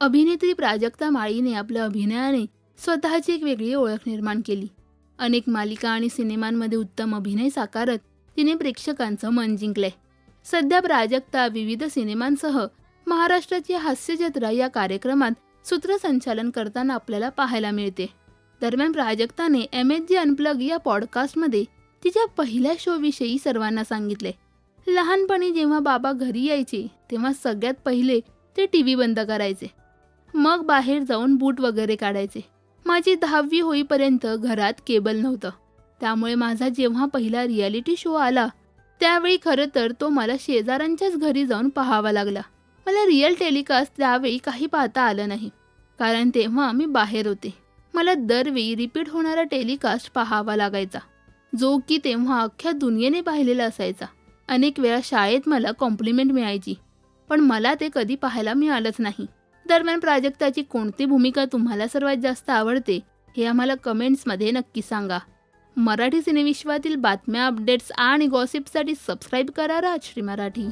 अभिनेत्री प्राजक्ता माळीने आपल्या अभिनयाने स्वतःची एक वेगळी ओळख निर्माण केली. अनेक मालिका आणि सिनेमांमध्ये उत्तम अभिनय साकारत तिने प्रेक्षकांचं मन जिंकलंय सध्या प्राजक्ता विविध सिनेमांसह महाराष्ट्राची हास्यजत्रा या कार्यक्रमात सूत्रसंचालन करताना आपल्याला पाहायला मिळते. दरम्यान प्राजक्ताने एम एच जी अनप्लग या पॉडकास्टमध्ये तिच्या पहिल्या शोविषयी सर्वांना सांगितले. लहानपणी जेव्हा बाबा घरी यायचे तेव्हा सगळ्यात पहिले ते टी व्ही बंद करायचे. मग बाहेर जाऊन बूट वगैरे काढायचे. माझी दहावी होईपर्यंत घरात केबल नव्हतं. त्यामुळे माझा जेव्हा पहिला रियालिटी शो आला त्यावेळी खरं तर तो मला शेजाऱ्यांच्याच घरी जाऊन पाहावा लागला. मला रिअल टेलिकास्ट त्यावेळी काही पाहता आलं नाही कारण तेव्हा मी बाहेर होते. मला दरवेळी रिपीट होणारा टेलिकास्ट पाहावा लागायचा जो की तेव्हा अख्ख्या दुनियेने पाहिलेला असायचा. अनेक वेळा शाळेत मला कॉम्प्लिमेंट मिळायची पण मला ते कधी पाहायला मिळालंच नाही. दरम्यान प्राजक्ताची कोणती भूमिका तुम्हाला सर्वात जास्त आवडते हे आम्हाला कमेंट्समध्ये नक्की सांगा. मराठी सिनेविश्वातील बातम्या अपडेट्स आणि गॉसिपसाठी सबस्क्राईब करा राजश्री मराठी.